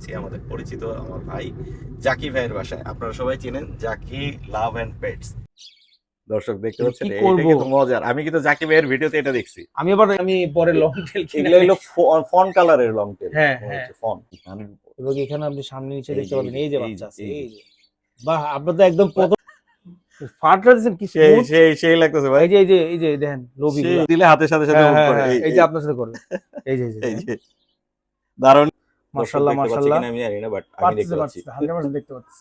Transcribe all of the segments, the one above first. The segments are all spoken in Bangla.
যাচ্ছি আমাদের পরিচিত আমার ভাই জাকি ভাইয়ের বাসায়। আপনারা সবাই চেনেন জাকি লাভ এন্ড পেটস। দর্শক দেখতে পাচ্ছেন এটা? কিন্তু মজার। আমি কিন্তু জাকি ভাইয়ের ভিডিওতে এটা দেখছি। আমি আবার আমি পরে লং টেল কিনে এগুলো হলো ফন কালারের লং টেল হ্যাঁ, হ্যাঁ। ফন। এবং এখানে আপনি সামনে নিচে দেখতে পাবেন এই যে বাচ্চা আছে এই এই যে। বাহ আপনার তো একদম ফাটরা দিয়েছেন কি সেই সেই সেই লাগতেছে ভাই। এই যে এই যে এই যে দেখেন লোভি দিলে হাতের সাথে সাথে হ্যাঁ, হ্যাঁ, করে এই এই যে আপনার সাথে করবে এই যে এই যে এই যে। দারুণ। মাশাআল্লাহ মাশাআল্লাহ। আমি জানি না বাট আমি দেখতে পাচ্ছি। 100% দেখতে পাচ্ছি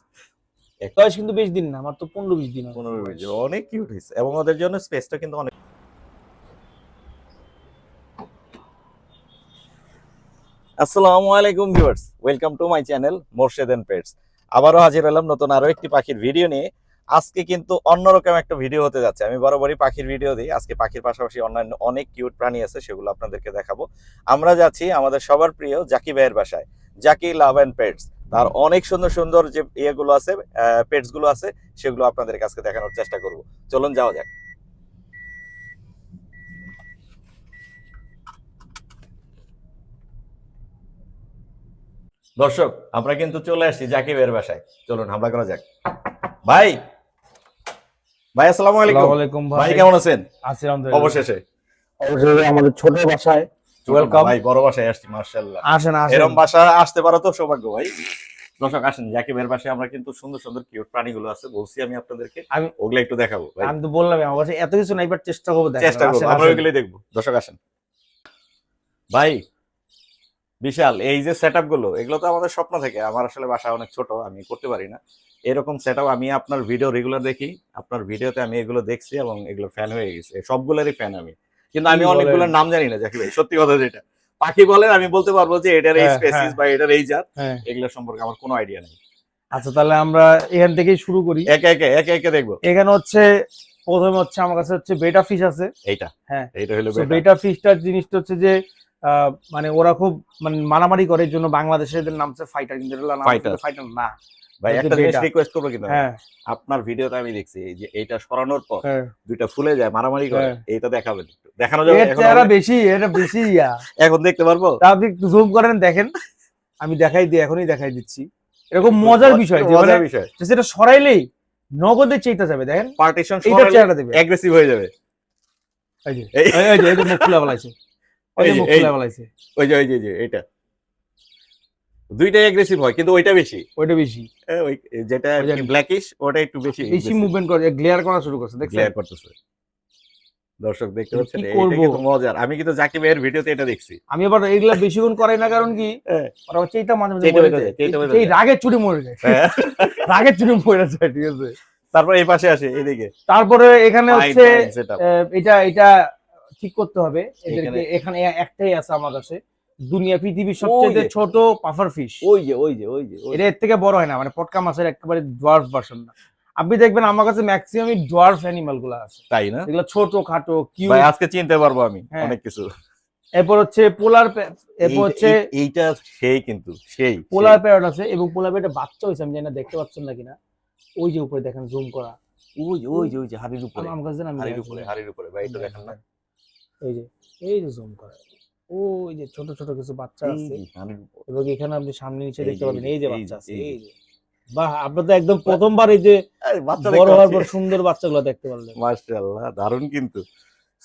বয়স কিন্তু বেশি দিন না মাত্র 15 20 দিন হয়। পনেরো মিনিট অনেক কিউট হয়েছে। এবং ওদের জন্য স্পেসটা কিন্তু অনেক আসসালামু আলাইকুম viewers welcome to my channel Morshed and pets আবারও হাজির হলাম নতুন আরও একটি পাখির ভিডিও নিয়ে। আজকে কিন্তু অন্যরকম একটা ভিডিও হতে যাচ্ছে। আমি বরাবরই পাখির ভিডিও দিই। আজকে পাখির পাশাপাশি অন্যান্য অনেক কিউট প্রাণী আছে, সেগুলো আপনাদেরকে দেখাবো। আমরা যাচ্ছি আমাদের সবার প্রিয় জাকি ভাইয়ের বাসায়। জাকি লাভ এন্ড পেটস তার অনেক সুন্দর সুন্দর যে ইয়েগুলো আছে পেটসগুলো আছে, সেগুলো আপনাদের কাছে দেখানোর চেষ্টা করব। চলুন যাওয়া যাক। দর্শক, আমরা কিন্তু চলে আসছি জাকিবের বাসায়। চলুন হামলা করা যাক। ভাই! ভাই আসসালামু আলাইকুম। আসসালামু ভাই। কেমন আছেন? আছি আলহামদুলিল্লাহ। অবশেষে। অবশ্যই আমাদের ছোট বাসায় ওয়েলকাম ভাই বড় বাসায় আসছি মার্শাল্লাহ আসেন আসেন। এরকম বাসা আসতে পারো তো সৌভাগ্য ভাই। দর্শক আসেন জাকিবের বাসায় আমরা কিন্তু সুন্দর সুন্দর কিউট প্রাণীগুলো আছে বলছি আমি আপনাদেরকে। আমি- ওগুলো একটু দেখাবো ভাই। আমি তো বললাম আমার কাছে এত কিছু নাই বাট চেষ্টা করব চেষ্টা করব আমরা ওইগুলোই দেখব। দর্শক আসেন। ভাই বিশাল এই যে সেটগুলো এগুলো তো আমাদের স্বপ্ন থেকে। আমার আসলে বাসা অনেক ছোট আমি করতে পারি না। এরকম সেট আমি আপনার ভিডিও রেগুলার দেখি আপনার ভিডিওতে আমি এগুলো দেখছি এবং এগুলো ফ্যান হয়ে গেছে। সবগুলোরই ফ্যান আমি। কিন্তু আমি অনেকগুলোর নাম জানি না জাকি ভাই সত্যি কথা যেটা। পাখি বলেন আমি বলতে পারব যে এটার এই হ্যাঁ, স্পেসিস হ্যাঁ। বা এটার এই জাত। হ্যাঁ। এগুলো সম্পর্কে আমার কোনো আইডিয়া নেই। আচ্ছা তাহলে আমরা এখান থেকেই শুরু করি। একে একে একে একে দেখব। এখানে হচ্ছে প্রথমে হচ্ছে আমার কাছে হচ্ছে বেটা ফিশ আছে। এইটা। হ্যাঁ। এইটা হলো বেটা ফিশটার জিনিসটা হচ্ছে যে মানে ওরা খুব মানে মারামারি করে এর জন্য বাংলাদেশের নামছে ফাইটার কিন্তু Fighter। ফাইটার না। ভাই একটা জিনিস রিকোয়েস্ট করব কিন্তু। হ্যাঁ। আপনার ভিডিওতে আমি দেখছি এই যে এইটা সরানোর পর হ্যাঁ। দুইটা ফুলে যায় মারামারি করে হ্যাঁ। এইটা দেখাবেন দেখানো যাবে চেহারা বেশি এটা বেশি ইয়া। এখন দেখতে পারব? আপনি একটু জুম করেন দেখেন। আমি দেখাই দিই এখনই দেখাই দিচ্ছি। এরকম মজার বিষয় যে মানে মজার বিষয় সেটা সরাইলেই নগদে চেইটা যাবে দেখেন। পার্টিশন এইটা চেহারা দেবে। অ্যাগ্রেসিভ হয়ে যাবে। এই যে এই- এই যে এই যে মুখ খুলে বলাইছে ওই যে ওই যে যে এটা দুইটাই অ্যাগ্রেসিভ হয় কিন্তু ওইটা বেশি। ওইটা বেশি। ওই যেটা ব্ল্যাকিশ ওটা একটু বেশি বেশি মুভমেন্ট করে গ্লেয়ার করা শুরু করছে দেখছেন? ক্লিয়ার করতেছে। দর্শক দেখতে পাচ্ছেন এটা কিন্তু মজার। আমি কিন্তু জাকিব ভাইয়ের ভিডিওতে এটা দেখছি। আমি আবার এইগুলা বেশিক্ষণ করাই না কারণ কি। ওরা আবার চেইটা মাঝে মাঝে এই রাগের চুরি মরে যায়। হ্যাঁ। রাগের চুরি মরে যায় ঠিক আছে? তারপর এই পাশে আসে এদিকে। তারপরে এখানে হচ্ছে এটা এটা ঠিক করতে হবে। এদেরকে এখানে- একটাই আছে আমার কাছে। দুনিয়া পৃথিবীর সবচেয়ে ছোট পাফার ফিশ ওই যে ওই যে ওই যে এটা এর থেকে বড় হয় না মানে পটকা মাছের একেবারে ডোয়ার্ফ ভার্সন না। আপনি দেখবেন আমার কাছে ম্যাক্সিমামই ডোয়ার্ফ অ্যানিমালগুলো আছে। তাই না? এগুলো ছোট খাটো কিউ ভাই আজকে চিনতে পারব আমি হ্যাঁ। অনেক কিছু। এরপর হচ্ছে পোলার এরপর হচ্ছে এইটা সেই কিন্তু সেই পোলার প্যারট আছে এবং পোলার প্যারটের বাচ্চা হয়েছে আমি জানি না দেখতে পাচ্ছেন না কিনা। ওই যে উপরে দেখেন জুম করা। ওই যে ওই যে ওই যে হাড়ির উপরে। আমার কাছে না হাড়ির উপরে হাড়ির উপরে। ভাই এটা দেখেন না। এই যে এই যে জুম করা ওই যে ছোট ছোট কিছু বাচ্চা আছে যে এবং এখানে আপনি সামনে নিচে দেখতে পাবেন এই যে বাচ্চা আছে এই যে, বাহ আপনি তো একদম প্রথমবার এই যে বড় হওয়ার পর সুন্দর বাচ্চাগুলো দেখতে পারলেন। মাশাআল্লাহ দারুণ কিন্তু।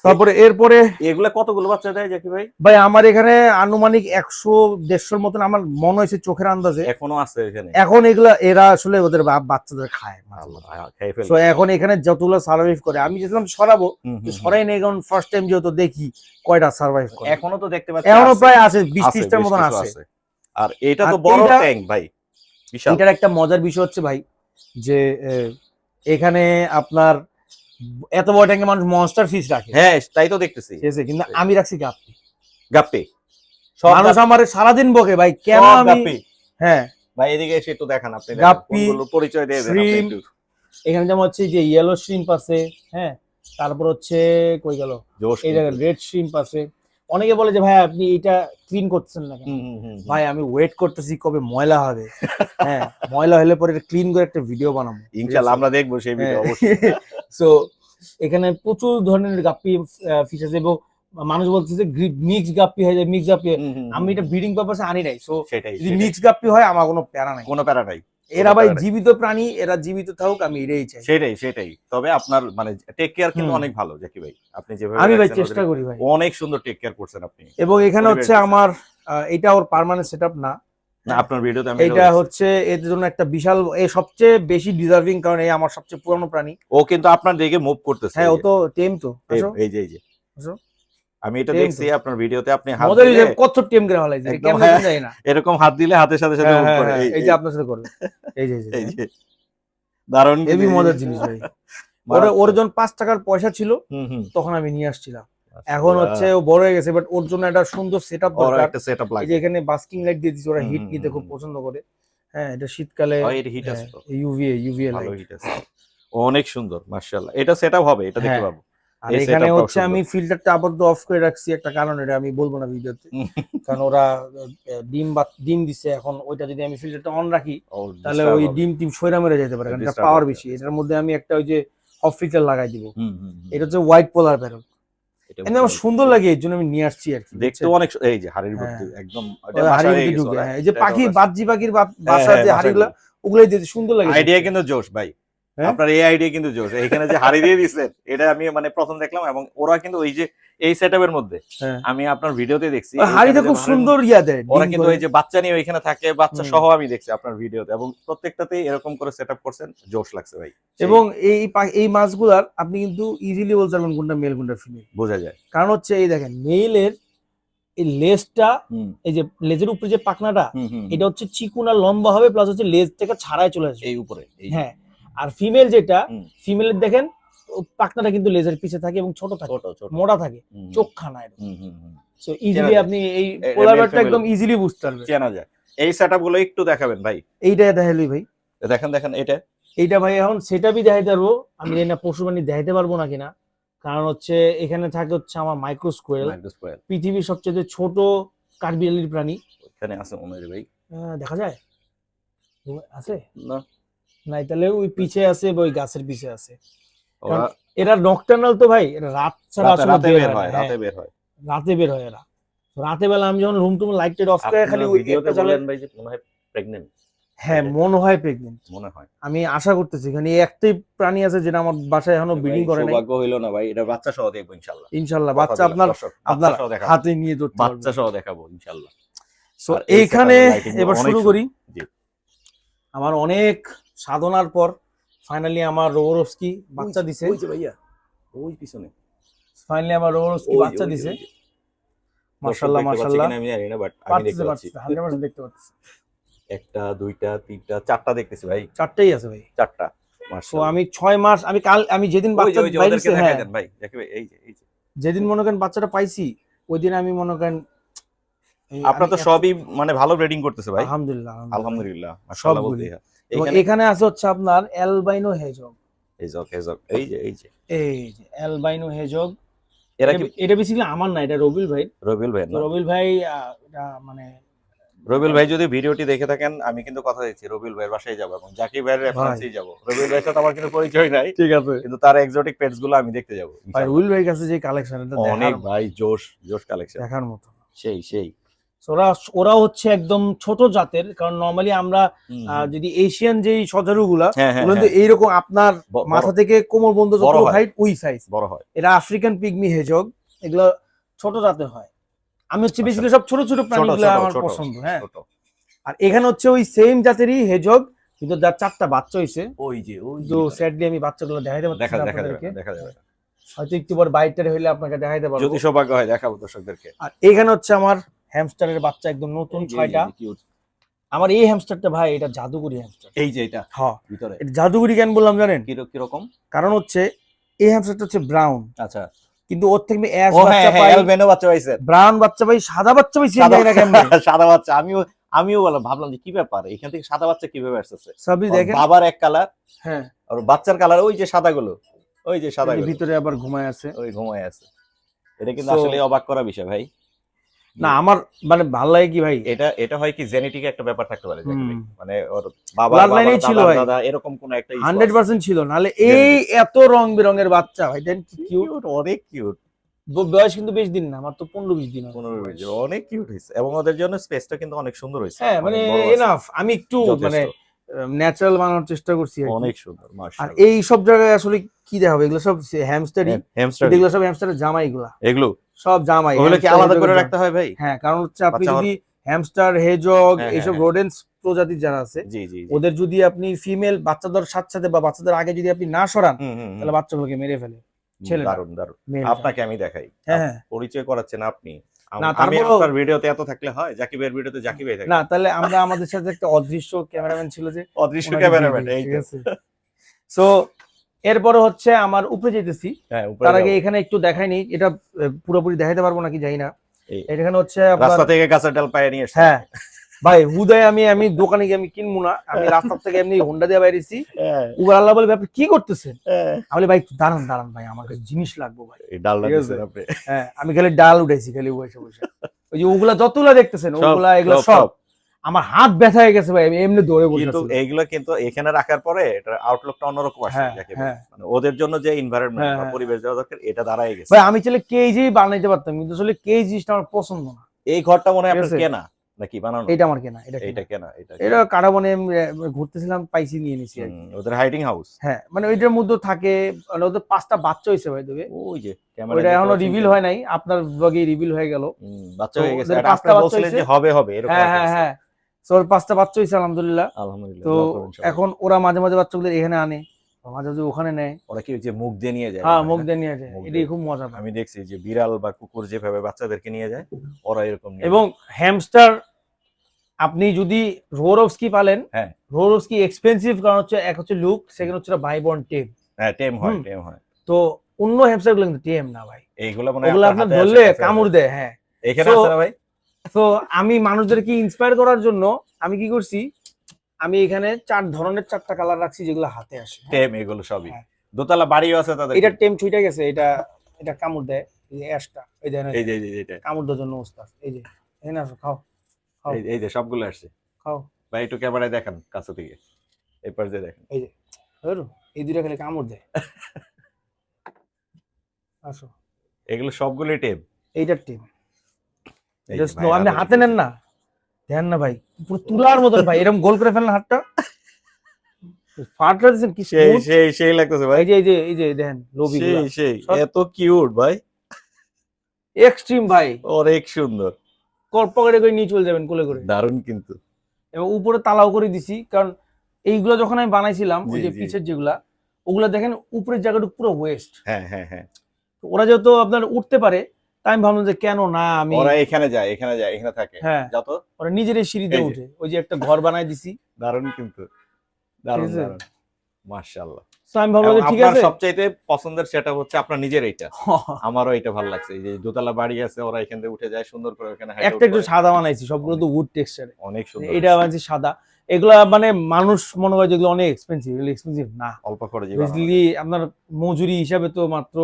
তারপরে এরপরে এগুলা কতগুলো বাচ্চা দেয় জাকি ভাই? ভাই আমার এখানে আনুমানিক একশো দেড়শোর মতন আমার মনে হয়েছে চোখের আন্দাজে। এখনও আছে এখানে। এখন এগুলা এরা আসলে ওদের বাচ্চাদের খায়। তো এখন এখানে যতগুলো সার্ভাইভ করে আমি যেছিলাম সরাবো। সরাই নেই কারণ ফার্স্ট টাইম যেহেতু দেখি কয়টা সার্ভাইভ করে। এখনও তো দেখতে পাচ্ছি এখনও প্রায় আছে বিশ ত্রিশটার মতন আছে। আর এটা তো বড় ট্যাঙ্ক ভাই এটার একটা মজার বিষয় হচ্ছে ভাই যে এখানে আপনার এত বড় ট্যাঙ্কে মানুষ মনস্টার ফিশ রাখে। হ্যাঁ তাই তো দেখতেছি। কিন্তু আমি রাখছি গাপ্পি। গাপ্পি? মানুষ আমার সারাদিন বকে ভাই। কেন আমি গাপ্পি। হ্যাঁ। ভাই এদিকে এসে একটু দেখান আপনি। গাপ্পি, পরিচয় দিয়ে দেন। এখানে যেমন হচ্ছে যে ইয়েলো শ্রিম্প আছে হ্যাঁ। তারপর হচ্ছে কই গেল? এই জায়গায় রেড শ্রিম্প আছে। অনেকে বলে যে ভাই আপনি এটা ক্লিন করছেন না। ভাই আমি ওয়েট করতেছি কবে ময়লা হবে। হ্যাঁ ময়লা হলে পরে ক্লিন করে একটা ভিডিও বানাবো। ইনশাআল্লাহ আমরা দেখব সেই ভিডিও অবশ্যই। সো এখানে প্রচুর ধরনের গাপ্পি ফিশ আছে এবং মানুষ বলছে যে মিক্স গাপ্পি হয়ে যায় মিক্স গাপ্পি হয়। আমি এটা ব্রিডিং পারপাসে আনি নাই। সো সেটাই যদি। মিক্স গাপ্পি হয় আমার কোনো প্যারা নাই। কোনো প্যারা নাই। এরা ভাই জীবিত প্রাণী এরা জীবিত থাকুক আমি এটাই চাই। সেটাই সেটাই। তবে আপনার মানে টেক কেয়ার কিন্তু অনেক ভালো জাকি ভাই। আপনি যেভাবে আমি ভাই চেষ্টা করি ভাই। অনেক সুন্দর টেক কেয়ার করছেন আপনি। এবং এখানে হচ্ছে আমার এটা ওর পার্মানেন্ট সেটআপ না। না আপনার ভিডিওতে আমি এটা হচ্ছে এর জন্য একটা বিশাল এ সবচেয়ে বেশি ডিজার্ভিং কারণ এই আমার সবচেয়ে পুরনো প্রাণী। ও কিন্তু আপনার দিকে মুভ করতেছে। হ্যাঁ ও তো টেম তো। এই- যে এই যে। আমি এটা দেখছি আপনার ভিডিওতে আপনি হাত দিলে কত টেম করে হলাই কেমন। জানি না। এরকম হাত দিলে হাতের সাথে সাথে হ্যাঁ, move হ্যাঁ, করে এই- যে। আপনার সাথে করবে এই যে এই যে, দারুণ এই মজার জিনিস ভাই। ওর ওর যখন পাঁচ টাকার পয়সা ছিল। তখন আমি নিয়ে আসছিলাম। এখন হচ্ছে ও বড় হয়ে গেছে বাট ওর জন্য একটা সুন্দর সেটআপ দরকার। একটা সেটআপ এই যে এখানে বাস্কিং লাইট দিয়ে দিচ্ছে ওরা হিট নিতে খুব পছন্দ করে। হ্যাঁ এটা শীতকালে হিট আছে তো। ইউভিএ ইউভিএ ভালো লাইট অনেক সুন্দর মাশাআল্লাহ। এটা সেটআপ হবে এটা দেখতে হ্যাঁ। পাবো। আর এখানে হচ্ছে আমি ফিল্টারটা আপাতত অফ করে রাখছি একটা কারণ এটা আমি বলব না ভিডিওতে। কারণ ওরা ডিম বা ডিম দিছে এখন ওইটা যদি আমি ফিল্টারটা অন রাখি তাহলে ওই ডিম টিম সইরা মেরে যেতে পারে কারণ এটা পাওয়ার বেশি। এটার মধ্যে আমি একটা ওই যে অফ ফিল্টার লাগাই দিব। এটা হচ্ছে হোয়াইট পোলার প্যারল এমনি আমার সুন্দর লাগে এর জন্য আমি নিয়ে আসছি আর কি দেখতে অনেক এই যে হাড়ির হ্যাঁ। মধ্যে একদম হাড়ির ভিতরে ঢুকে, হ্যাঁ, এই যে পাখি বাজি পাখির বাসা হ্যাঁ, যে হাড়িগুলো ওগুলাই দিতে সুন্দর লাগে আইডিয়া কিন্তু জোশ ভাই। হ্যাঁ? আপনার এই আইডিয়া কিন্তু জোশ। এখানে যে হাড়ি দিয়ে দিচ্ছেন এটা আমি মানে প্রথম দেখলাম এবং ওরা কিন্তু ওই যে এই সেটআপের মধ্যে হ্যাঁ। আমি আপনার ভিডিওতে দেখছি। হাড়িতে খুব সুন্দর ইয়া দেয় ওরা কিন্তু ওই যে বাচ্চা নিয়ে ওইখানে থাকে বাচ্চা সহ আমি দেখছি আপনার ভিডিওতে এবং প্রত্যেকটাতেই এরকম করে সেটআপ করছেন জোশ লাগছে ভাই। এবং এই এই মাছগুলার আপনি কিন্তু ইজিলি বলতে পারবেন কোনটা মেল কোনটা ফিমেল বোঝা যায়। কারণ হচ্ছে এই দেখেন মেলের এই লেজটা এই যে লেজের উপরে যে পাখনাটা এটা হচ্ছে চিকুন লম্বা হবে প্লাস হচ্ছে লেজ থেকে ছাড়াই চলে আসবে। এই উপরে হ্যাঁ আর ফিমেল যেটা। ফিমেলের দেখেন পাখনাটা কিন্তু লেজের পিছে থাকে এবং ছোট থাকে মোটা থাকে চোখ খানা। So easily. আপনি এই পোলার male একদম ইজিলি বুঝতে পারবেন। চেনা যায়। এই সেটআপগুলো একটু দেখাবেন ভাই। এইটা দেখাইলি ভাই। দেখেন দেখেন এটা। এইটা ভাই এখন সেটাবি দেখাইতে পারব। আমি জানি না পশু প্রাণী দেখাইতে পারব না কিনা। কারণ হচ্ছে এখানে থাকে হচ্ছে আমার মাইক্রোস্কোয়েল। পৃথিবীর সবচেয়ে ছোট কাঠবিড়ালির প্রাণী। এখানে আছে মনে হয় ভাই। দেখা যায়? আছে? না। নাই তাহলে ওই পিছে আছে ওই গাছের পিছে আছে। এরা নকটার্নাল তো ভাই রাত ছাড়া রাতে বের হয় রাতে হ্যাঁ, বের হয়। রাতে বের হয় এরা। রাতে বেলা আমি যখন রুম টুম লাইট টাইট অফ করে খালি ওই ভিডিওতে বললেন ভাই যে মনে হয় প্রেগন্যান্ট হ্যাঁ মনে হয় প্রেগনেন্ট মনে হয়। আমি আশা করতেছি এখানে একটাই প্রাণী আছে যেটা আমার বাসায় এখনও ব্রিডিং করে নাই। সৌভাগ্য হইল না ভাই এটা বাচ্চা সহ দেখব ইনশাআল্লাহ ইনশাল্লাহ বাচ্চা আপনার আপনার হাতে নিয়ে ধরতে বাচ্চা সহ দেখাবো ইনশাআল্লাহ এই এইখানে এবার শুরু করি। আমার অনেক সাধনার পর ফাইনালি আমার রোবরস্কি বাচ্চা দিছে। ওই যে ভাইয়া ওই পিছনে। ফাইনালি আমার বাচ্চা দিছে। মাশাআল্লাহ মাশাআল্লাহ। আমি জানি না বাট আমি দেখতে পাচ্ছি। 100% দেখতে পাচ্ছি একটা দুইটা তিনটা চারটা দেখতেছি ভাই। চারটেই আছে ভাই। চারটা তো। আমি ছয় মাস আমি কাল আমি যেদিন বাচ্চা হ্যাঁ। ভাই দেখবে এই যে এই যে। যেদিন মনে করেন বাচ্চাটা পাইছি ওই দিন আমি মনে করেন আপনার তো সবই মানে ভালো রেটিং করতেছে ভাই। আলহামদুলিল্লাহ আলহামদুলিল্লাহ। মাশাআল্লাহ। বলতে এখানে আছে হচ্ছে আপনার অ্যালবাইনো হেজগ এই যে এই যে এই যে এই যে। অ্যালবাইনো হেজগ এরা কি এটা বেসিক্যালি আমার না এটা রবিল ভাই। রবিউল ভাই রবিল ভাই এটা মানে রবিউল ভাই যদি ভিডিওটি দেখে থাকেন আমি কিন্তু কথা দিচ্ছি রবিউল ভাইয়ের বাসায় যাব এবং জাকির ভাইয়ের রেফারেন্সেই যাব। রবিউল ভাইয়ের সাথে আমার কিন্তু পরিচয় নাই ঠিক আছে। কিন্তু তার এক্সোটিক পেটসগুলো আমি দেখতে যাব ভাই রবিল ভাই কাছে যে কালেকশন এটা অনেক ভাই জোশ জোশ কালেকশন দেখার মতো। সেই সেই। ওরা ওরা হচ্ছে একদম ছোট জাতের কারণ নর্মালি আমরা যদি এশিয়ান যেই সজারু গুলা হ্যাঁ হ্যাঁ কিন্তু হ্যাঁ, এইরকম আপনার মাথা থেকে কোমর বন্ধ যত। হাইট ওই সাইজ বড় হয়। এরা আফ্রিকান পিগমি হেজগ এগুলো ছোট জাতের হয়। আমি হচ্ছে আচ্ছা। সব ছোট ছোট প্রাণীগুলো আমার পছন্দ হ্যাঁ। আর এখানে হচ্ছে ওই সেম জাতেরই হেজগ কিন্তু যার চারটা বাচ্চা হইছে ওই যে ওই তো স্যাডলি আমি বাচ্চাগুলো দেখাইতে পারছি দেখা দেখা যাবে দেখা যাবে হয়তো একটু পর বাইটারে হইলে আপনাকে দেখাইতে পারব। যদি সৌভাগ্য হয় দেখাবো দর্শকদেরকে। আর এখানে হচ্ছে আমার হ্যামস্টারের বাচ্চা একদম নতুন ছয়টা। আমার এই হ্যামস্টারটা ভাই এটা জাদুকরি হ্যামস্টার। এই যে এটা হ্যাঁ। ভিতরে। এটা জাদুকরি কেন বললাম জানেন? কীরকম কীরকম? কারণ হচ্ছে এই হ্যামস্টারটা হচ্ছে ব্রাউন আচ্ছা। কিন্তু ওর থেকে অ্যাশ বাচ্চা হ্যাঁ পাই। অ্যালবেনো বাচ্চা পাইছেন ব্রাউন বাচ্চা পাই সাদা বাচ্চা পাই সাদা সিএনজি না কেমনে। সাদা বাচ্চা। আমিও আমিও বললাম ভাবলাম যে কি ব্যাপার? এখান থেকে সাদা বাচ্চা কীভাবে আসতেছে? সবই দেখেন। বাবার এক কালার হ্যাঁ। আর বাচ্চার কালার ওই যে সাদা গুলো ওই যে সাদা ভিতরে আবার ঘুমায় আছে। ওই ঘুমায় আছে। এটা কিন্তু আসলে অবাক করা বিষয় ভাই। না আমার মানে ভালো লাগে কি ভাই? এটা এটা হয় কি জেনেটিক একটা ব্যাপার থাকতে পারে। মানে ওর বাবা Bloodline-এই ছিল ভাই। দাদা এরকম কোন একটা issue হান্ড্রেড আছে। পার্সেন্ট ছিল নাহলে এই এত রং বেরঙের বাচ্চা ভাই দেন কি কিউট অনেক কিউট বয়স কিন্তু বেশ দিন না আমার তো পনেরো বিশ দিন পনেরো। বিশ, অনেক কিউট হয়েছে। এবং ওদের জন্য স্পেসটা কিন্তু অনেক সুন্দর হয়েছে। হ্যাঁ মানে এনাফ আমি একটু মানে ন্যাচারাল বানানোর চেষ্টা করছি অনেক সুন্দর আর এই সব জায়গায় আসলে কি দেখাবে? এগুলো সব হ্যামস্টারই হ্যামস্টার এগুলো সব হ্যামস্টারের জামাই গুলা এগুলো? সব জামাই ওগুলো কি আলাদা করে রাখতে হয় ভাই? হ্যাঁ কারণ হচ্ছে আপনি যদি হ্যামস্টার হেজগ হ্যাঁ, এইসব হ্যাঁ, রোডেন্স প্রজাতির যারা আছে। ওদের যদি আপনি ফিমেল বাচ্চাদের সাথে সাথে বা বাচ্চাদের আগে যদি আপনি না সরান। তাহলে বাচ্চাগুলোকে মেরে ফেলে। ছেলে দারুণ দারুণ। আপনাকে আমি দেখাই। হ্যাঁ হ্যাঁ। পরিচয় করাচ্ছেন আপনি। না, তারপর ভিডিওতে এত থাকলে হয়? জাকিবের ভিডিওতে জাকিব ভাই থাকে। না তাহলে আমরা আমাদের সাথে একটা অদৃশ্য ক্যামেরাম্যান ছিল যে অদৃশ্য ক্যামেরাম্যান এই সো এরপরে হচ্ছে আমার উপরে যেতেছি। হ্যাঁ তার আগে এখানে একটু দেখাইনি এটা পুরোপুরি দেখাইতে পারব নাকি জানি না। এখানে হচ্ছে রাস্তা থেকে গাছের ডাল পায়ে নিয়ে হ্যাঁ। ভাই হুদায় আমি আমি দোকানে গিয়ে আমি কিনবো না। আমি রাস্তা থেকে এমনি হোন্ডা দিয়ে বাইরেছি। হ্যাঁ, উবার আল্লাহ বলে আপনি কি করতেছেন? হ্যাঁ। আমি ভাই দাঁড়ান দাঁড়ান ভাই আমার কাছে জিনিস লাগবে ভাই। আপনি। হ্যাঁ আমি খালি ডাল উঠাইছি খালি বসে বসে। ওই যে ওগুলা যতগুলা দেখতেছেন ওগুলা এগুলো সব। আমার হাত ব্যথা হয়ে গেছে ভাই আমি এমনি দৌড়ে বসে কিন্তু এইগুলো কিন্তু এখানে রাখার পরে এটা আউটলুকটা অন্যরকম আসে হ্যাঁ, হ্যাঁ। মানে ওদের জন্য যে এনভায়রনমেন্ট হ্যাঁ, বা হ্যাঁ। পরিবেশ দেওয়া দরকার এটা দাঁড়ায় গেছে। ভাই আমি চাইলে কেজি বানাইতে পারতাম কিন্তু আসলে কেজি জিনিসটা আমার পছন্দ না। এই ঘরটা মনে হয় আপনার কেনা? নাকি বানানো? এটা আমার কেনা এটা এটা কেনা। এটা এটা কারাবনে ঘুরতেছিলাম পাইছি নিয়ে নিছি ওদের হাইডিং হাউস হ্যাঁ মানে ওইটার মধ্যে থাকে মানে ওদের পাঁচটা বাচ্চা হয়েছে ভাই দেবে ওই যে ক্যামেরা ওইটা এখনও রিভিল হয় নাই আপনার ব্লগে রিভিল হয়ে গেল। বাচ্চা হয়ে গেছে। পাঁচটা বাচ্চা হয়েছে। হবে হবে এরকম হ্যাঁ হ্যাঁ হ্যাঁ। তো পাঁচটা বাচ্চা হয়েছে আলহামদুলিল্লাহ। আলহামদুলিল্লাহ তো। এখন ওরা মাঝে মাঝে বাচ্চাগুলো এখানে আনে। মাঝে মাঝে ওখানে নেয়। ওরা কি হচ্ছে মুখ দিয়ে নিয়ে যায়? হ্যাঁ মুখ দিয়ে নিয়ে যায়। এটাই খুব মজা আমি দেখছি যে বিড়াল বা কুকুর যেভাবে বাচ্চাদেরকে নিয়ে যায় ওরা এরকম এবং হ্যামস্টার আপনি যদি রোরোভস্কি পালেন হ্যাঁ। রোরোভস্কি এক্সপেন্সিভ কারণ হচ্ছে এক হচ্ছে লুক সেকেন্ড হচ্ছে ভাই বোন টেম হ্যাঁ টেম হয় টেম হয়। তো অন্য হ্যামস্টারগুলো কিন্তু টেম না ভাই। এইগুলো মনে ওগুলো আপনার ধরলে কামড় দেয় হ্যাঁ। এখানে আছে না ভাই? তো আমি মানুষদেরকে ইন্সপায়ার করার জন্য আমি কি করছি আমি এখানে চার ধরনের চারটা কালার রাখছি যেগুলো হাতে আসে হ্যাঁ। টেম এগুলো সবই হ্যাঁ। দোতলা বাড়িও আছে তাদের এটা টেম ছুইটা গেছে এটা এটা কামড় দেয় এই যে অ্যাশটা এই যে এই যে এটা কামড় দেওয়ার জন্য ওস্তাদ এই যে এখানে আসো খাও খাও এই- এই যে সবগুলো আসছে খাও ভাই একটু ক্যামেরায় দেখান কাছে থেকে এরপর যে দেখেন এই ধরো এই দুইটা খালি কামড় দেয় আসো এগুলো সবগুলোই টেম এইটার টেম এই যে আপনি হাতে নেন না দেন না ভাই পুরো তুলার মতন ভাই এরকম গোল করে ফেলেন হাতটা। ফাটটা দিচ্ছেন কি সেই সেই সেই লাগতেছে ভাই। এই যে এই যে এই যে দেখেন লোবি সেই সেই এত কিউট ভাই। এক্সট্রিম ভাই। অনেক সুন্দর। পকেটে করে নিয়ে চলে যাবেন কোলে করে। দারুণ কিন্তু। এবং উপরে তালাও করে দিছি কারণ এইগুলো যখন আমি বানাইছিলাম ওই যে। পিছের যেগুলা ওগুলা দেখেন উপরের জায়গাটা পুরো ওয়েস্ট হ্যাঁ হ্যাঁ হ্যাঁ। ওরা যেহেতু আপনার উঠতে পারে আমি ভাবলাম যে কেন না আমি ওরা এখানে যায় এখানে যায় এখানে থাকে। হ্যাঁ যত ওরা নিজেরই সিঁড়িতে। উঠে। ওই যে একটা ঘর বানাই দিছি। দারুণ কিন্তু। দারুণ দারুণ। মাশাআল্লাহ। আমি ভাবলাম ঠিক আছে। সবচাইতে পছন্দের হচ্ছে আপনার নিজের এইটা। আমারও এটা ভালো লাগছে। এই যে দোতলা বাড়ি আছে ওরা এখান থেকে উঠে যায় সুন্দর করে ওখানে একটা একটু সাদা বানাইছি সবগুলো তো উড টেক্সচারে অনেক সুন্দর এটা বানাইছি সাদা। এগুলা মানে মানুষ মনে হয় যেগুলো অনেক এক্সপেন্সিভ না। অল্প খরচে বেসিক্যালি আপনার মজুরি হিসাবে তো মাত্র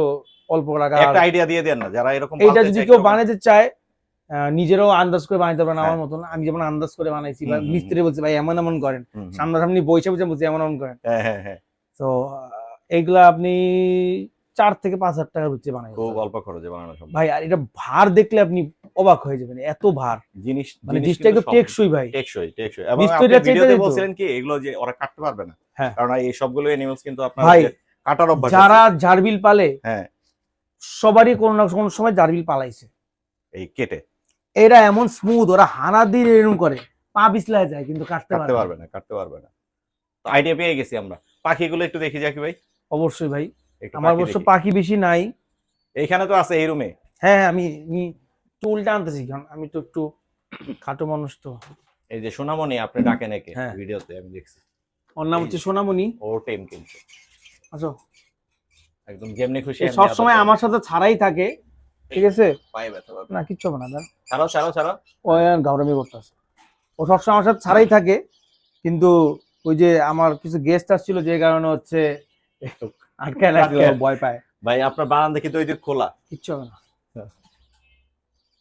অল্প টাকা একটা আইডিয়া দিয়ে দেন না যারা এরকম এইটা যদি কেউ বানাইতে চায় নিজেরও আন্দাজ করে বানাইতে পারেন আমার হ্যাঁ। মতন। আমি যেমন আন্দাজ করে বানাইছি বা মিস্ত্রি বলছি ভাই এমন এমন করেন। সামনাসামনি বইসা বসে বলছে এমন এমন করেন। হ্যাঁ হ্যাঁ তো এইগুলা আপনি চার থেকে পাঁচ হাজার টাকার ভিতরে বানাই খুব অল্প খরচে বানানো সম্ভব। ভাই আর এটা ভার দেখলে আপনি অবাক হয়ে যাবেন এত ভার। জিনিস মানে জিনিস জিনিসটা একটু টেকসই ভাই। টেকসই টেকসই। এবং আপনি ভিডিওতে বলছিলেন কি এগুলো যে ওরা কাটতে পারবে না। কারণ এই সবগুলো এনিমেলস কিন্তু আপনার কাটার অভ্যাস যারা। জারবিল পালে হ্যাঁ। সবারই কোনো না কোনো সময় জারবিল পালাইছে। এই কেটে। এরা এমন স্মুথ ওরা হানা দিয়ে এরকম করে পা পিছলায় যায় কিন্তু কাটতে পারবে না। কাটতে পারবে না। তো আইডিয়া পেয়ে গেছি আমরা। পাখিগুলো একটু দেখি যাকি ভাই। অবশ্যই ভাই আমার অবশ্য পাখি বেশি নাই। এইখানে তো আছে এই রুমে হ্যাঁ হ্যাঁ, আমি আমি চুলটা আনতেছি কারণ আমি তো একটু খাটো মানুষ তো। এই যে সোনামণি আপনি ডাকেন একে হ্যাঁ। ভিডিওতে আমি দেখছি। ওর নাম হচ্ছে। সোনামণি। ও টেম কিন্তু। আসো। একদম যেমনি খুশি সব সময় আমার সাথে ছাড়াই থাকে ঠিক আছে পায়ে ব্যথা পাবে। না কিচ্ছু হবে না দাঁড়া। ছাড়াও ছাড়াও ছাড়াও ও গাউরামি করতেছে ও সবসময় আমার সাথে ছাড়াই থাকে কিন্তু ওই যে আমার কিছু গেস্ট আসছিল যে কারণে হচ্ছে আটকায় লাগছিল আটকায়। ভয় পায় ভাই আপনার বারান্দা কিন্তু ওই দিক খোলা কিচ্ছু হবে না হ্যাঁ।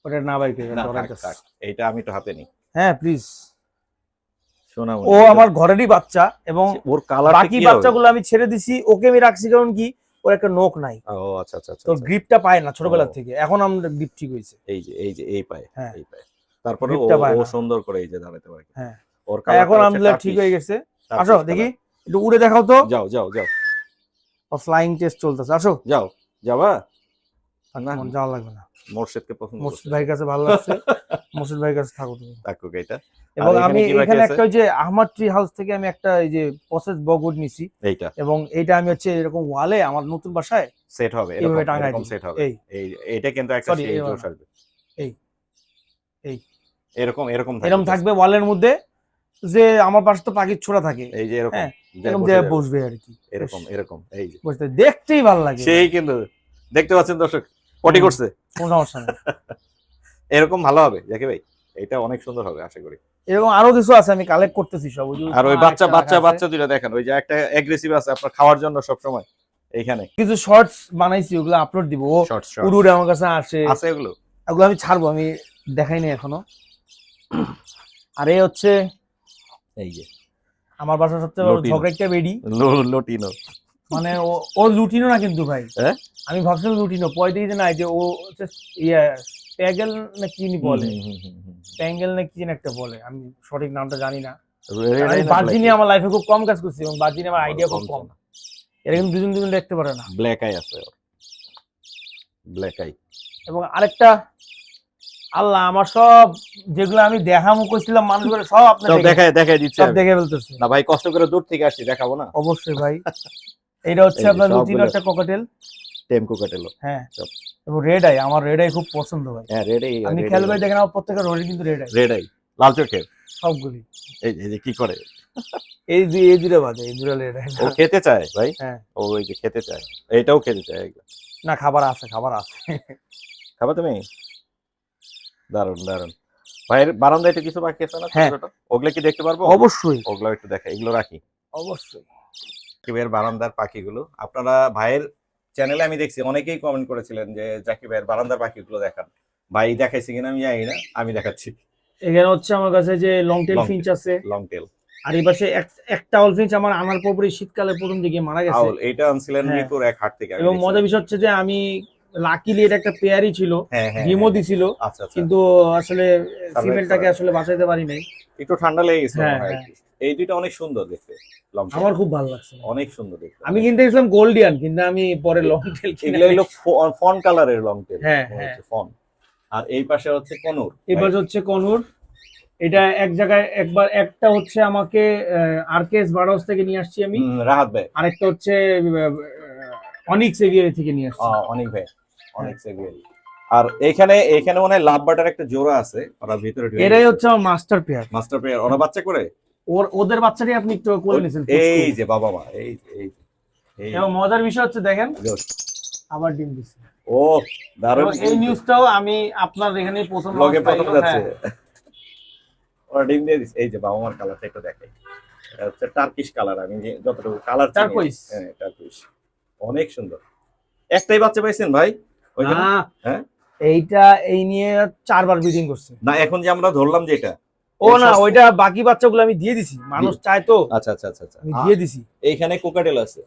ওটা না। থাক। এইটা আমি তো হাতে নিই হ্যাঁ প্লিজ ও আমার ঘরেরই বাচ্চা এবং ওর কালার বাকি বাচ্চাগুলো আমি ছেড়ে দিছি ওকে আমি রাখছি কারণ কি ওর একটা নোক নাই। ও আচ্ছা আচ্ছা আচ্ছা আচ্ছা। গ্রিপটা পায় না ছোটবেলা থেকে। এখন আমরা গ্রিপ ঠিক হয়েছে। এই যে এই যে এই পায়ে হ্যাঁ। এই পায়ে। তারপরে ও পায়। সুন্দর করে এই যে দাঁড়াতে পারে। হ্যাঁ। ওর এখন ঠিক হয়ে গেছে। আসো দেখি। একটু উড়ে দেখাও তো। যাও যাও যাও। ও ফ্লাইং টেস্ট চলতেছে। আসো। যাও যাবা? না। যাওয়া লাগবে না। মোর্শেদকে পছন্দ মুর্শিদ ভাইয়ের কাছে ভালো লাগছে। মুর্শিদ ভাইয়ের কাছে থাকো তুমি। তাকুক এটা। এবং আমি এখানে একটা ওই যে আহমদ ট্রি হাউস থেকে আমি একটা এই যে প্রসেস বগুড নিছি। এইটা। এবং এইটা আমি হচ্ছে এরকম ওয়ালে আমার নতুন বাসায় সেট হবে এরকম টাঙায় সেট হবে। এই। এটা কিন্তু একটা সেই এই জোশ আসবে। এই, এই। এরকম এরকম এরকম থাকবে ওয়ালের মধ্যে যে আমার পাশে তো পাখির ছোড়া থাকে। এই যে এরকম হ্যাঁ, যে এরকম বসে বসবে আর কি। এরকম এরকম এই যে। বুঝতে দেখতেই ভালো লাগে। সেই কিন্তু দেখতে পাচ্ছেন দর্শক পটি করছে। কোনো সমস্যা নেই। এরকম ভালো হবে দেখে ভাই। এটা অনেক সুন্দর হবে আশা করি। এরকম আরও কিছু আছে আমি কালেক্ট করতেছি সব আর ওই বাচ্চা বাচ্চা বাচ্চা দুইটা দেখেন ওই যে একটা এগ্রেসিভ আছে আপনার খাওয়ার জন্য সব সময় এইখানে। কিছু শর্টস বানাইছি ওগুলো আপলোড দিব ও শর্ট উড়ে উড়ে আমার কাছে আসে। আছে এগুলো? ওগুলো আমি ছাড়বো আমি দেখাইনি এখনও। আর এই হচ্ছে এই যে। আমার বাসা সবচেয়ে বড় লুটিনো। ঝগড়া একটা বেডি লোটিনো। মানে ও ও লুটিনো না কিন্তু ভাই। হ্যাঁ? আমি ভাবছিলাম লুটিনো পরে দেখি যে না যে ও ইয়ে প্যাগেল না কি বলে। প্যাঙ্গেল না কি একটা বলে। আমি সঠিক নামটা জানি না। ভার্জিনিয়া আমার লাইফে খুব কম কাজ করছি এবং ভার্জিনিয়া আমার আইডিয়া খুব কম কম। এরা কিন্তু দুজন দুজন দেখতে পারে না। ব্ল্যাক আই আছে ব্ল্যাক আই এবং আরেকটা আল্লাহ আমার সব যেগুলো আমি দেখামো করছিলাম মানুষগুলো সব আপনার সব দেখায় দেখায় দিচ্ছে সব দেখে ফেলতেছে। না ভাই কষ্ট করে দূর থেকে আসি দেখাবো না। অবশ্যই ভাই। এটা হচ্ছে আপনার লুটিনো একটা ককাটেল টেমকো কাটেলো হ্যাঁ। এবং রেড আই আমার রেড আই খুব পছন্দ ভাই। হ্যাঁ রেড আই আপনি খেয়াল করে দেখেন আমার প্রত্যেকটা রোডে কিন্তু রেড আই রেড আই লাল চোখের? সবগুলি। এই যে কি করে? এই যে এই দুটো বাদে এই দুটো রেড আই ও খেতে চায় ভাই? হ্যাঁ। ও ওই যে খেতে চায়। এইটাও খেতে চায়। না খাবার আছে খাবার আছে। খাবা তুমি? দারুণ দারুণ ভাইয়ের বারান্দায় একটু কিছু বাকি আছে না হ্যাঁ। ওগুলো কি দেখতে পারব? অবশ্যই। ওগুলা একটু দেখা এগুলো রাখি। অবশ্যই। বারান্দার পাখিগুলো। আপনারা ভাইয়ের চ্যানেলে আমি দেখছি অনেকেই কমেন্ট করেছিলেন যে জাকিবের বারান্দার পাখিগুলো দেখান। ভাই দেখাইছি কিনা আমি জানি না আমি দেখাচ্ছি। এখানে হচ্ছে আমার কাছে যে লং টেল ফিঞ্চ আছে। লং টেল আর এই পাশে একটা অল ফিঞ্চ আমার আনার পরপরই শীতকালে প্রথম দিকে মারা গেছে। আউল এটা আনছিলেন হ্যাঁ। মিরপুর এক হাট থেকে এবং। মজার বিষয় হচ্ছে যে আমি লাকিলি এটা একটা পেয়ারই ছিল হ্যাঁ হ্যাঁ ডিমও হ্যাঁ, দিছিল আচ্ছা আচ্ছা। কিন্তু আসলে ফিমেলটাকে আসলে বাঁচাইতে পারি নাই একটু ঠান্ডা লেগে গেছে এই দুইটা অনেক সুন্দর দেখতে আমার খুব ভালো লাগছে। অনেক সুন্দর দেখতে। আমি কিনতে গেছিলাম গোল্ডিয়ান কিন্তু আমি পরে লং টেল এগুলো হলো ফন কালারের লং টেল হ্যাঁ, হ্যাঁ। ফন। আর এই পাশে হচ্ছে কনুর। এবার হচ্ছে কনুর। এটা এক জায়গায় একবার একটা হচ্ছে আমাকে আরকেএস বার্ড হাউস থেকে নিয়ে আসছি আমি। রাহাত ভাই। আরেকটা হচ্ছে অনিক্স এভিয়ারি থেকে নিয়ে আসছি। অনেক ভাই অনেক সেভিয়ারি আর এখানে এখানে মনে হয় লাভ বাটার একটা জোড়া আছে ওরা ভিতরে এরাই হচ্ছে আমার মাস্টার পেয়ার মাস্টার প্লেয়ার ওরা বাচ্চা করে? ওর ওদের বাচ্চাটাই আপনি একটু করে নিয়েছেন এই যে বাবা মা এই এই এই এবং মজার বিষয় হচ্ছে দেখেন আবার ডিম দিচ্ছে ও দারুণ। এই নিউজটাও আমি আপনার এখানে প্রথম launch প্রথম যাচ্ছে হ্যাঁ। ওরা ডিম দিয়ে দিচ্ছে এই যে বাবা মার কালারটা একটু দেখাই। এটা হচ্ছে টার্কিশ কালার আমি যতটুকু কালার Turquoise। হ্যাঁ টার্কিশ অনেক সুন্দর। একটাই বাচ্চা পাইছেন ভাই? ওইখানে? হ্যাঁ? এইটা এই নিয়ে চারবার ব্রিডিং করছে। না এখন যে আমরা ধরলাম যেটা ও না ওইটা বাকি বাচ্চাগুলো আমি দিয়ে দিছি। মানুষ চায় তো। আচ্ছা আচ্ছা আচ্ছা আচ্ছা। আমি দিয়ে দিছি। এইখানে কোকাটেল আছে?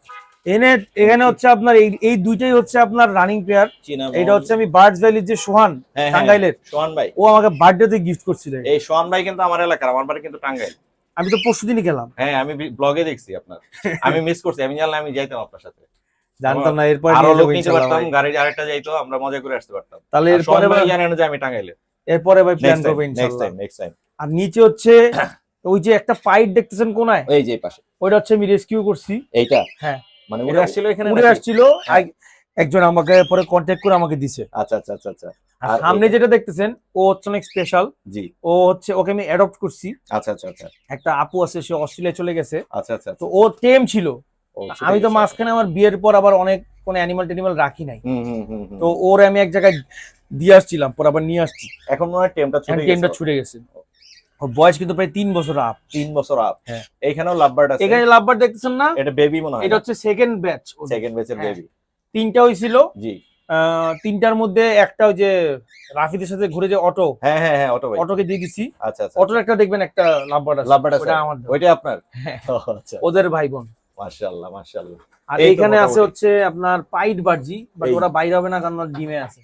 এনে এখানে হচ্ছে আপনার এই দুইটাই হচ্ছে আপনার রানিং চীনা এটা হচ্ছে আমি বার্ডস ভ্যালির যে সোহান হ্যাঁ, হ্যাঁ, টাঙ্গাইলের সোহান ভাই। ও আমাকে বার্থডেতে গিফট করছিল। এই সোহান ভাই কিন্তু আমার এলাকার আমার বাড়ি কিন্তু টাঙ্গাইল। আমি তো পরশু দিনই গেলাম। হ্যাঁ আমি ব্লগে দেখছি আপনার। আমি মিস করছি আমি জানলে আমি যাইতাম আপনার সাথে। জানতাম না এরপরে আরও লোক নিতে পারতাম গাড়ি আরেকটা যাইতো আমরা মজা করে আসতে পারতাম। তাহলে এরপরে জানেন যে আমি টাঙ্গাইলে এরপরে ভাই প্ল্যান করব টাইম নেক্সট টাইম আর নিচে হচ্ছে ওই যে একটা পাইট দেখতেছেন কোনায়? এই যে পাশে। ওইটা হচ্ছে আমি রেস্কিউ করছি। এইটা? হ্যাঁ। মানে উড়ে আসছিল এখানে উড়ে আসছিল। একজন আমাকে পরে কন্ট্যাক্ট করে আমাকে দিছে। আচ্ছা আচ্ছা আচ্ছা আচ্ছা। আর সামনে যেটা দেখতেছেন ও হচ্ছে অনেক স্পেশাল জি। ও হচ্ছে ওকে আমি অ্যাডপ্ট করছি। আচ্ছা আচ্ছা আচ্ছা। একটা আপু আছে সে অস্ট্রেলিয়া চলে গেছে। আচ্ছা আচ্ছা তো ও টেম ছিল। আমি তো। মাঝখানে আমার বিয়ের পর আবার অনেক কোনো অ্যানিমাল টেনিমাল রাখি নাই। হুম হুম হুম হুম। তো ওর আমি এক জায়গায় দিয়ে আসছিলাম পর আবার নিয়ে আসছি। এখন মনে হয় টেমটা ছুটে টেমটা ছুটে গেছে। ওর বয়স কিন্তু প্রায় তিন বছর আপ তিন বছর আপ হ্যাঁ। এইখানেও লাভবার্ড আছে। এখানে লাভবার দেখতেছেন না? এটা বেবি মনে হয় এটা হচ্ছে সেকেন্ড ব্যাচ সেকেন্ড ব্যাচের। বেবি তিনটা হয়েছিল জি। তিনটার মধ্যে একটা ওই যে রাফিদের সাথে ঘুরে যে অটো। হ্যাঁ হ্যাঁ হ্যাঁ অটো অটোকে দিয়ে দিছি। আচ্ছা আচ্ছা। অটোর একটা দেখবেন একটা লাভবার আছে। লাভবার্ড আছে। ওটা আমার। ওইটা আপনার? হ্যাঁ। আচ্ছা। ওদের ভাই বোন মাশাআল্লাহ মাশাআল্লাহ। আর এই এখানে আছে হচ্ছে আপনার পাইট বার্জি বাট ওরা বাইরে হবে না কারণ ডিমে আছে।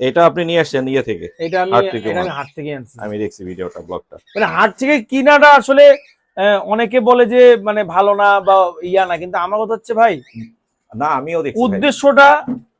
এটা আপনি নিয়ে আসছেন ইয়ে থেকে? এটা আমি হাট থেকে আনছি। আমি দেখছি ভিডিওটা ব্লগটা। মানে হাট থেকে কিনাটা আসলে আহ, অনেকে বলে যে মানে ভালো না বা ইয়া না কিন্তু আমার কথা হচ্ছে ভাই না আমিও দেখছি উদ্দেশ্যটা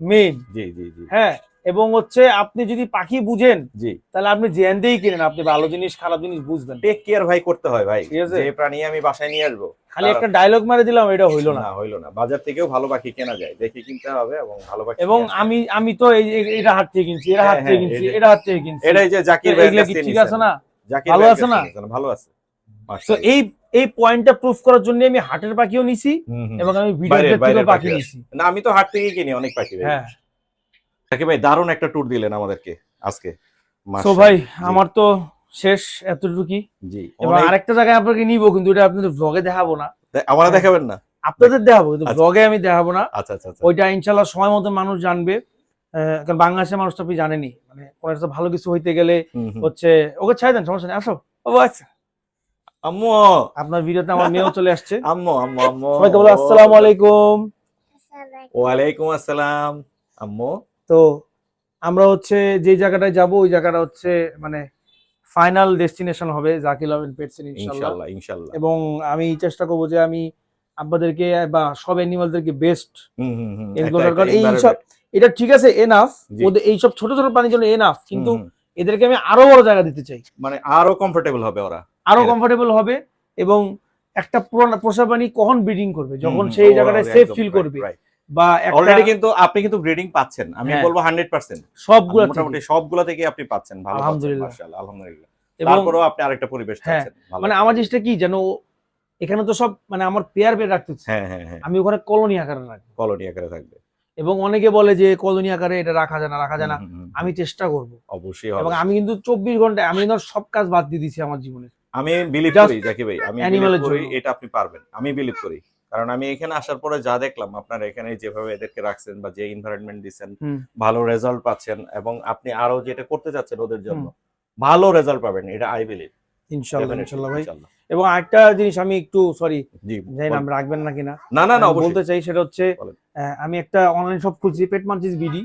মেন জি জি জি। হ্যাঁ এবং হচ্ছে আপনি যদি পাখি বুঝেন জি। তাহলে আপনি জেন দিয়েই কিনেন আপনি ভালো জিনিস খারাপ জিনিস বুঝবেন। টেক কেয়ার ভাই করতে হয় ভাই। ঠিক আছে। যে প্রাণী আমি বাসায় নিয়ে আসব খালি একটা ডায়লগ মারে দিলাম এটা হইল না। হইল না। বাজার থেকেও ভালো পাখি কেনা যায় দেখে কিনতে হবে এবং ভালো পাখি এবং আমি আমি তো এই এটা হাত থেকে কিনছি এটা হাত হ্যাঁ, থেকে হ্যাঁ, কিনছি এটা হাত থেকে কিনছি। এটাই যে জাকির ভাই ঠিক আছে না? জাকির ভালো আছে না? ভালো আছে। তো এই এই পয়েন্টটা প্রুফ করার জন্য আমি হাটের পাখিও নিছি। এবং আমি বাইরের থেকেও পাখি নিছি। না আমি তো হাট থেকেই কিনি অনেক পাখি ভাই। হ্যাঁ। জাকির ভাই দারুণ একটা ট্যুর দিলেন আমাদেরকে আজকে। তো মাশাআল্লাহ। ভাই আমার তো শেষ এতটুকুই। জি। এবং আরেকটা জায়গায় আপনাকে নিবো কিন্তু এটা আপনাদের ভ্লগে দেখাবো না। আমারা দেখাবেন না? আপনাদের দেখাবো কিন্তু আচ্ছা। ভ্লগে আমি দেখাবো না। আচ্ছা আচ্ছা আচ্ছা। ওইটা ইনশাল্লাহ সময় মতো মানুষ জানবে। কারণ বাংলাদেশের মানুষ তো আপনি জানেনি মানে কোনো একটা ভালো কিছু হইতে গেলে। হচ্ছে ওকে ছাই দেন সমস্যা নেই আসো। ও আচ্ছা। আম্মু। আপনার ভিডিওতে আমার মেয়েও চলে আসছে। আম্মু আম্মু আম্মু। সবাইকে বলো আসসালামু আলাইকুম। ওয়ালাইকুম আসসালাম। আম্মু। তো আমরা হচ্ছে যে জায়গাটায় যাব ওই জায়গাটা হচ্ছে মানে ফাইনাল ডেস্টিনেশন হবে জাকির আলম পেটস ইনশাআল্লাহ ইনশাআল্লাহ এবং আমি চেষ্টা করব যে আমি আপনাদেরকে বা সব অ্যানিমালদেরকে বেস্ট এই সব এটা ঠিক আছে এনাফ। ওদের এইসব ছোট ছোট প্রাণীর জন্য এনাফ কিন্তু। এদেরকে আমি আরও বড় জায়গা দিতে চাই। মানে আরও কমফোর্টেবল হবে ওরা। আরও কমফোর্টেবল হবে এবং একটা পুরোনো পোষা প্রাণী কখন ব্রিডিং করবে? যখন সেই জায়গাটায় সেফ ফিল করবে. বা অলরেডি কিন্তু আপনি কিন্তু ব্রিডিং পাচ্ছেন। আমি হ্যাঁ। বলব হান্ড্রেড পার্সেন্ট সবগুলো মোটামুটি সবগুলা থেকে আপনি পাচ্ছেন ভালো আলহামদুলিল্লাহ। মাশাআল্লাহ, আলহামদুলিল্লাহ। তারপরেও আপনি আরেকটা পরিবেশ হ্যাঁ, চাচ্ছেন মানে আমার জিনিসটা কি যেন এখানে তো সব মানে আমার পেয়ার হ্যাঁ হ্যাঁ হ্যাঁ। আমি ওখানে কলোনি আকারে রাখব। কলোনি আকারে থাকবে। এবং অনেকে বলে যে কলোনি আকারে এটা রাখা যায় না রাখা যায় না। আমি চেষ্টা করব। অবশ্যই এবং আমি কিন্তু চব্বিশ ঘন্টায় আমি কিন্তু সব কাজ বাদ দিয়ে দিছি আমার জীবনে। আমি বিলিভ করি জাকি ভাই। আমি বিলিভ করি এটা আপনি পারবেন। আমি বিলিভ করি। কারণ আমি এখানে আসার পরে যা দেখলাম আপনার এখানে যেভাবে এদেরকে রাখছেন বা যে এনভায়রনমেন্ট দিচ্ছেন ভালো রেজাল্ট পাচ্ছেন এবং আপনি আরও যেটা করতে চাচ্ছেন ওদের জন্য ভালো রেজাল্ট পাবেন এটা আই বিলিভ ইনশাল্লাহ ইনশাল্লাহ ভাই। এবং আরেকটা জিনিস আমি একটু সরি জি জানি না রাখবেন না? কিনা না না না বলতে চাই সেটা হচ্ছে আমি একটা অনলাইন শপ খুলছি পেট মার্চিস বিডি।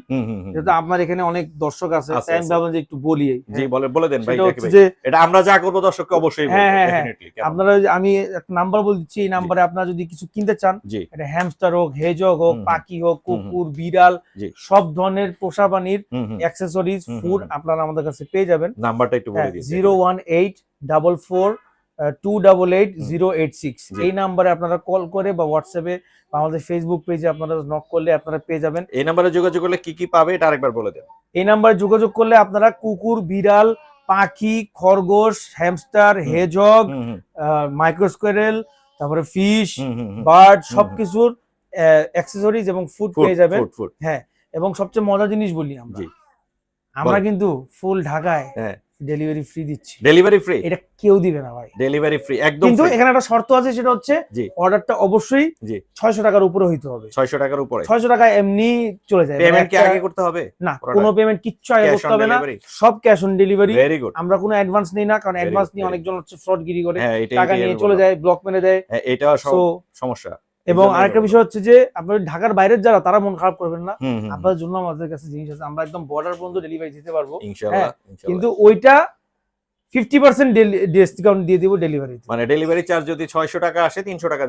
যেহেতু আপনার এখানে অনেক দর্শক আছে তাই আমি ভাবলাম যে একটু বলি। জি বলে বলে দেন ভাই যে এটা আমরা যা করব দর্শককে অবশ্যই হ্যাঁ, বলব হ্যাঁ, হ্যাঁ। আপনারা আমি একটা নাম্বার বলে দিচ্ছি এই নাম্বারে আপনারা যদি কিছু কিনতে চান এটা হ্যামস্টার হোক হেজক হোক। পাখি হোক। কুকুর বিড়াল সব ধরনের পোষা প্রাণীর অ্যাক্সেসরিজ ফুড আপনারা আমাদের কাছে পেয়ে যাবেন। নাম্বারটা একটু বলে দিন zero one eight double four two double eight zero eight six এই নাম্বারে আপনারা কল করে বা হোয়াটসঅ্যাপে বা আমাদের ফেসবুক পেজে আপনারা নক করলে আপনারা পেয়ে যাবেন। এই নাম্বারে যোগাযোগ করলে কি কি পাবে এটা আরেকবার বলে দেন। এই নাম্বারে যোগাযোগ করলে আপনারা কুকুর বিড়াল পাখি খরগোশ হ্যামস্টার। হেজগ মাইক্রোস্কোয়ারেল তারপরে ফিশ। বার্ড সবকিছুর অ্যাক্সেসরিজ এবং ফুড পেয়ে যাবেন। হ্যাঁ এবং সবচেয়ে মজার জিনিস বলি আমরা। আমরা কিন্তু ফুল ঢাকায় হ্যাঁ। ডেলিভারি ফ্রি দিচ্ছি। ডেলিভারি ফ্রি এটা কেউ দিবে না ভাই। ডেলিভারি ফ্রি একদম কিন্তু এখানে একটা শর্ত আছে সেটা হচ্ছে। অর্ডারটা অবশ্যই জি। ছয়শো টাকার উপরে হইতে হবে। 600 টাকার উপরে। ছয়শো টাকা এমনি চলে যায়। পেমেন্ট কি মানে আগে করতে হবে? না? কোনো পেমেন্ট কিচ্ছু আগে করতে হবে না। সব cash on delivery very good আমরা কোনো অ্যাডভান্স নেই না কারণ অ্যাডভান্স নিয়ে অনেকজন হচ্ছে ফ্রডগিরি করে। হ্যাঁ টাকা নিয়ে চলে যায় ব্লক মেরে দেয়। হ্যাঁ এটা সমস্যা। এবং আরেকটা বিষয় হচ্ছে যে আপনার ঢাকার বাইরের যারা তারা মন খারাপ করবেন না। আপনাদের জন্য আমাদের কাছে জিনিস আছে। আমরা একদম বর্ডার পর্যন্ত ডেলিভারি দিতে পারব। হ্যাঁ। কিন্তু ওইটা ফিফটি পার্সেন্ট ডিসকাউন্ট দিয়ে দিব ডেলিভারিতে মানে ডেলিভারি চার্জ যদি 600 টাকা আসে 300 টাকা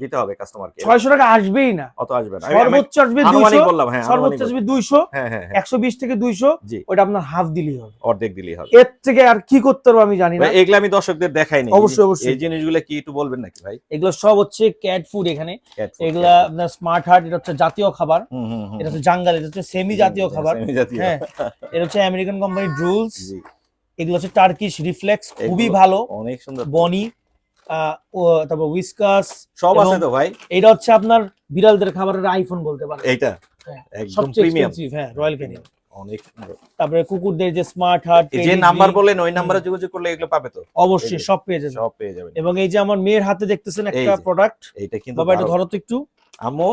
দিতে হবে কাস্টমারকে ছয়শো টাকা আসবেই না। অত আসবে না। সর্বোচ্চ আসবে দুইশো বললাম হ্যাঁ সর্বোচ্চ আসবে দুইশো। হ্যাঁ হ্যাঁ একশো বিশ থেকে দুইশো ওটা আপনার হাফ দিলেই হবে। অর্ধেক দিলেই হবে। এর থেকে আর কি করতে পারব আমি জানি না। এগুলা আমি দর্শকদের দেখাই অবশ্যই, অবশ্যই। এই জিনিসগুলো কি একটু বলবেন নাকি ভাই? এগুলো সব হচ্ছে ক্যাট ফুড এখানে। এগুলা আপনার স্মার্ট হার্ট এটা হচ্ছে জাতীয় খাবার। এটা হচ্ছে জাঙ্গাল এটা হচ্ছে সেমি জাতীয় খাবার। হ্যাঁ এটা হচ্ছে আমেরিকান কোম্পানি ড্রুলস এগুলো হচ্ছে টার্কিশ রিফ্লেক্স খুবই ভালো। অনেক সুন্দর। বনি তারপর উইসকাস সব আছে তো ভাই? এটা হচ্ছে আপনার বিড়ালদের খাবারের আইফোন বলতে পারেন। এইটা? হ্যাঁ, একদম প্রিমিয়াম হ্যাঁ রয়্যাল ক্যানিং অনেক সুন্দর। তারপরে কুকুরদের যে স্মার্ট হার্ট যে নাম্বার বললেন ওই নাম্বারে যোগাযোগ করলে এগুলো পাবে তো? অবশ্যই সব পেয়ে যাবেন। সব পেয়ে যাবেন। এবং এই যে আমার মেয়ের হাতে দেখতেছেন একটা প্রোডাক্ট এইটা কিন্তু বাবা এটা। ধরো তো একটু। আম্মু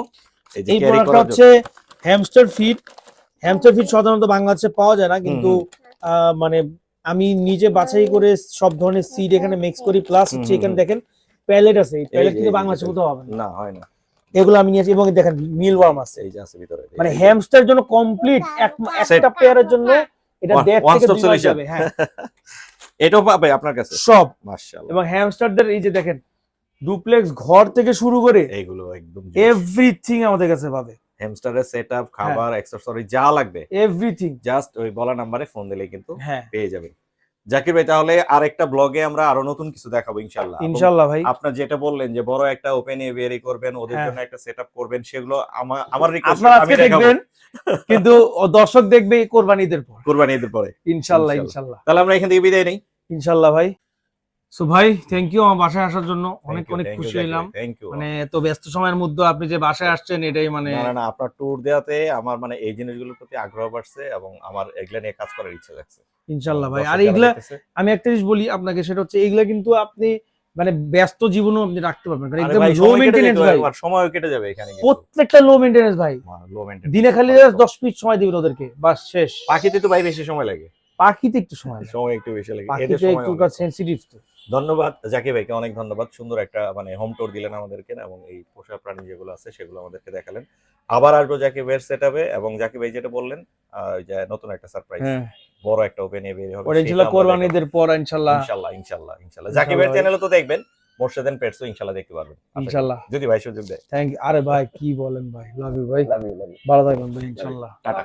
এই যে ক্যারি প্রোডাক্টটা হচ্ছে হ্যামস্টার ফিড হ্যামস্টার ফিড সাধারণত বাংলাদেশে পাওয়া যায় না কিন্তু আহ, মানে আমি নিজে বাছাই করে সব ধরনের সিড এখানে মিক্স করি প্লাস হচ্ছে এখানে দেখেন প্যালেট আছে এই প্যালেট কিন্তু বাংলাদেশে কোথাও হবে না। না হয় না। এগুলো আমি নিয়েছি এবং দেখেন মিল ওয়ার্ম আছে। এই যে আছে ভিতরে মানে হ্যামস্টার জন্য কমপ্লিট একটা পেয়ারের জন্য এটা one থেকে দুই যাবে হ্যাঁ। এটাও পাবে আপনার কাছে? সব। মাশাআল্লাহ। এবং হ্যামস্টারদের এই যে দেখেন ডুপ্লেক্স ঘর থেকে শুরু করে এগুলো একদম এভরিথিং আমাদের কাছে পাবে। হ্যামস্টারের সেটআপ। খাবার অ্যাকসেসরি যা লাগবে। এভরিথিং জাস্ট ওই বলা নাম্বারে ফোন দিলে কিন্তু হ্যাঁ। পেয়ে যাবেন। জাকির ভাই তাহলে আরেকটা ব্লগে আমরা আরও নতুন কিছু দেখাবো ইনশাআল্লাহ। এবং ইনশাল্লাহ ভাই। আপনার যেটা বললেন যে বড় একটা ওপেন এভিয়ারি করবেন ওদের হ্যাঁ। জন্য একটা সেটআপ করবেন সেগুলো আমার আমার request আপনারা আজকে দেখবেন কিন্তু দর্শক দেখবে কোরবানিদের পর। কুরবানি ঈদের পরে। ইনশাল্লাহ ইনশাল্লাহ। ইনশাল্লাহ তাহলে আমরা এখান থেকে বিদায় নেই। ইনশাল্লাহ ভাই। সো ভাই থ্যাংক ইউ আমার বাসায় আসার জন্য। অনেক অনেক খুশি হইলাম। মানে এত ব্যস্ত সময়ের মধ্যে আপনি যে বাসায় আসছেন এটাই মানে না না আপনার ট্যুর দেওয়াতে আমার মানে এই জিনিসগুলোর প্রতি আগ্রহ বাড়ছে এবং আমার এগুলা নিয়ে কাজ করার ইচ্ছা জাগছে ইনশাল্লাহ ভাই আর যারা এইগুলা আমি একটা জিনিস বলি আপনাকে সেটা হচ্ছে এইগুলা কিন্তু আপনি মানে ব্যস্ত জীবনও আপনি রাখতে পারবেন। কারণ একদম লো মেইনটেনেন্স ভাই। সময় কেটে যাবে এখানে। প্রত্যেকটা লো মেইনটেনেন্স ভাই। লো maintenance। দিনে খালি দশ মিনিট সময় দিবেন ওদেরকে বাস শেষ। পাখিতে তো ভাই বেশি সময় লাগে। পাখিতে একটু সময় লাগে। সময় একটু বেশি লাগে। পাখিতে সময় একটু। সেন্সিটিভ তো। ধন্যবাদ। জাকি ভাইকে অনেক ধন্যবাদ। সুন্দর একটা মানে হোম টুর দিলেন আমাদেরকে এবং এই পোষা প্রাণী যেগুলো আছে সেগুলো আমাদেরকে দেখালেন। আবার আসব জাকি ভাইয়ের সেটআপে এবং জাকি ভাই যেটা বললেন আহ, ওই যে নতুন একটা সারপ্রাইজ হ্যাঁ। বড় একটা ওপেন এ বের হবে ওটা সেটা দেখাবো। কোরবানিদের পর ইনশাল্লাহ। ইনশাল্লাহ ইনশাল্লাহ ইনশাল্লাহ। জাকি ভাইয়ের চ্যানেলে তো দেখবেন মোর্শেদেন পেটসও ইনশাল্লাহ দেখতে পারবেন। ইনশাল্লাহ। যদি ভাই সুযোগ দেয়। থ্যাংক ইউ আরে ভাই কি বলেন ভাই। লাভ ইউ ভাই। লাভ ইউ ভাই ভালো থাকবেন ভাই ইনশাল্লাহ। টাটা